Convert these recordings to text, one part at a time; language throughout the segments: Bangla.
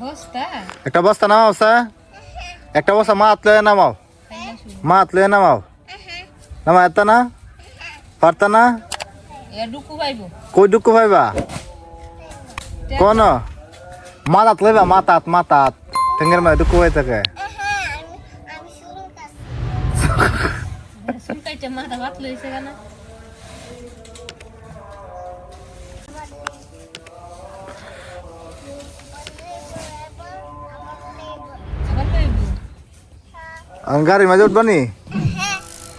বস্তা একটা বস্তা নামাও স্যার একটা বস্তা মা হাত লয়ে নামাও তাইলে শুন মা হাত লয়ে নামাও নামা এত না পারতা না এ ডুকু পাইব কই দুঃখ পাইবা কোন মাতাত লইবা মাতাত মাতাত ঠেঙ্গের মধ্যে দুঃখ হয়ে থাকে সুলকাইছে মাথা ভাত লইছে কেন গাড়ির মাঝে উঠবানি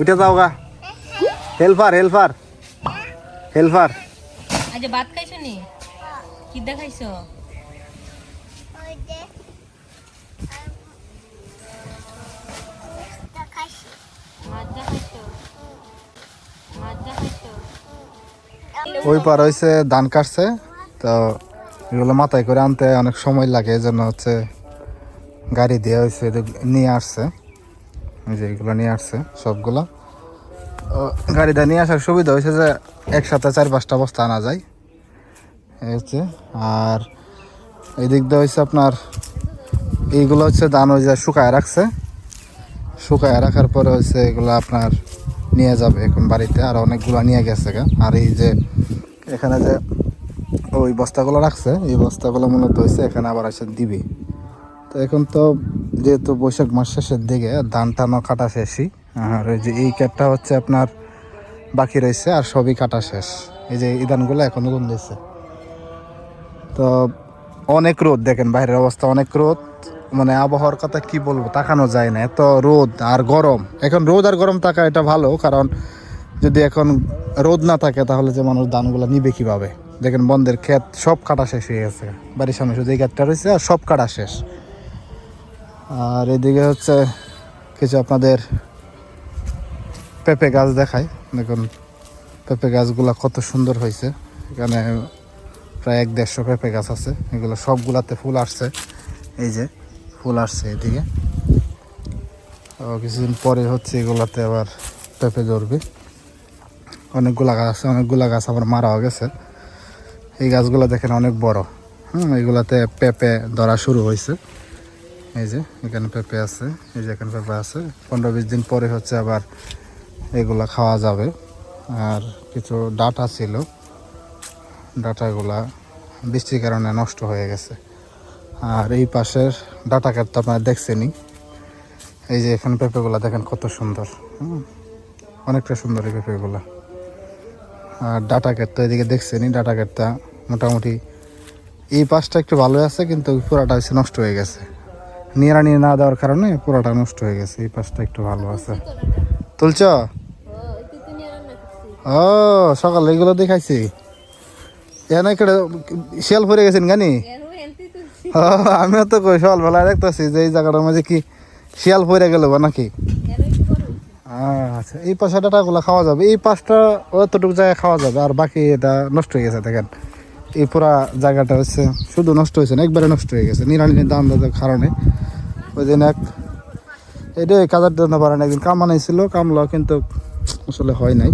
উঠে যাও গা। হেলফার হেলফার হেলফার আজ ভাত খাইছো নি? কি দেখাইছো ওই পার হয়েছে ধান কাটছে। তো এগুলো মাথায় করে আনতে অনেক সময় লাগে এই জন্য হচ্ছে গাড়ি দিয়ে হয়েছে নিয়ে আসছে। যে এগুলো নিয়ে আসছে সবগুলো। গাড়িটা নিয়ে আসার সুবিধা হয়েছে যে একসাথে চার পাঁচটা বস্তা আনা যায়। এই হচ্ছে, আর এই দিক দিয়ে হচ্ছে আপনার, এইগুলো হচ্ছে ধান ওই যে শুকায় রাখছে। শুকায় রাখার পরে হচ্ছে এগুলো আপনার নিয়ে যাবে এখন বাড়িতে, আর অনেকগুলো নিয়ে গেছে গা। আর এই যে এখানে যে ওই বস্তাগুলো রাখছে, এই বস্তাগুলো মূলত হয়েছে এখানে আবার এসে দিবি। তো এখন তো যেহেতু বৈশাখ মাস শেষের দিকে ধান টানো কাটা শেষই। আর ওই যে এই ক্যাটটা হচ্ছে আপনার বাকি রয়েছে আর সবই কাটা শেষ। এই যে এই ধানগুলো এখনও গুন দিয়েছে তো অনেক রোদ, দেখেন বাইরের অবস্থা অনেক রোদ। মানে আবহাওয়ার কথা কি বলব, তাকানো যায় না। এত রোদ আর গরম। এখন রোদ আর গরম থাকা এটা ভালো, কারণ যদি এখন রোদ না থাকে তাহলে যে মানুষ ধানগুলো নিবে কীভাবে? দেখেন বন্ধের ক্ষেত সব কাটা শেষ হয়ে গেছে। বাড়ির সামনে শুধু এই ক্ষেতটা রয়েছে আর সব কাটা শেষ। আর এদিকে হচ্ছে কিছু আপনাদের পেঁপে গাছ দেখায় দেখুন, পেঁপে গাছগুলা কত সুন্দর হয়েছে। এখানে প্রায় এক দেড়শো পেঁপে গাছ আছে। এগুলো সবগুলাতে ফুল আসছে। এই যে ফুল আসছে এদিকে। কিছুদিন পরে হচ্ছে এগুলাতে আবার পেঁপে ধরবে। অনেকগুলা গাছ আছে অনেকগুলা গাছ আবার মারাও গেছে। এই গাছগুলো দেখেন অনেক বড়। হুম, এগুলাতে পেঁপে ধরা শুরু হয়েছে। এই যে, এখানে পেঁপে আছে, এই যে এখানে পেঁপে আছে। পনেরো বিশ দিন পরে হচ্ছে আবার এগুলা খাওয়া যাবে। আর কিছু ডাটা ছিল, ডাটাগুলা বৃষ্টির কারণে নষ্ট হয়ে গেছে। আর এই পাশের ডাটা কাট তো আপনারা দেখছেনই। এই যে এখানে পেঁপেগুলা দেখেন কত সুন্দর অনেকটা সুন্দর এই পেঁপেগুলা। আর ডাটা তো এদিকে দেখছেনই, ডাটা কেটটা মোটামুটি এই পাশটা একটু ভালো আছে, কিন্তু পুরাটা হচ্ছে নষ্ট হয়ে গেছে। নিড়ানি না দেওয়ার কারণে পুরাটা নষ্ট হয়ে গেছে, এই পাশটা একটু ভালো আছে। তুলছ? ও, সকালে এগুলো দেখাইছি। এনে কেটে শিয়াল পরে গেছেন গানি? আমিও তো কই সকালবেলা দেখতেছি যে এই জায়গাটার মাঝে কি শিয়াল পরে গেল বা নাকি? আচ্ছা এই পাশে ডাটাগুলো খাওয়া যাবে। এই পাশটা অতটুকু জায়গায় খাওয়া যাবে, আর বাকি এটা নষ্ট হয়ে গেছে, দেখেন। এই পুরা জায়গাটা হচ্ছে শুধু নষ্ট হয়েছে না, একবারে নষ্ট হয়ে গেছে নিরানির দাম দেওয়ার কারণে। ওই দিন এক এটা কাজার জন্য পারেন একদিন কামানাইছিল কামলো কিন্তু আসলে হয় নাই।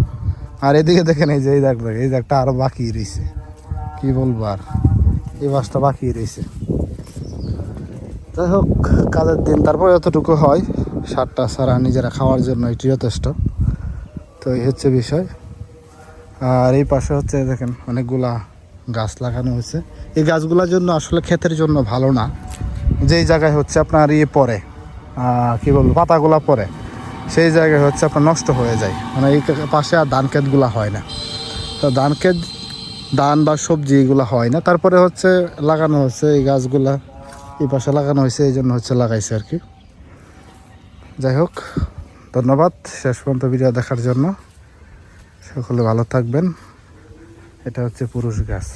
আর এদিকে দেখেন এই যে, এই জায়গাটা এই জায়গাটা আরও বাকি রয়েছে কি বলব আর? এই বাসটা বাকি রয়েছে যাই হোক, কাজের দিন তারপরে যতটুকু হয়, সারটা সারা নিজেরা খাওয়ার জন্য এটি যথেষ্ট। তো এই হচ্ছে বিষয়। আর এই পাশে হচ্ছে দেখেন অনেকগুলা গাছ লাগানো হয়েছে। এই গাছগুলোর জন্য আসলে ক্ষেতের জন্য ভালো না। যেই জায়গায় হচ্ছে আপনার ইয়ে আহ, কি বলব পাতাগুলা পড়ে সেই জায়গায় হচ্ছে আপনার নষ্ট হয়ে যায়। মানে এই পাশে আর ধান ক্ষেতগুলা হয় না। তো ধান ক্ষেত ধান বা সবজি এগুলো হয় না। তারপরে হচ্ছে লাগানো হচ্ছে এই গাছগুলা এই পাশে লাগানো হয়েছে এই জন্য হচ্ছে লাগাইছে আর কি। যাই হোক ধন্যবাদ শেষ পর্যন্ত ভিডিও দেখার জন্য। সকলে ভালো থাকবেন। এটা হচ্ছে পুরুষ গাছ।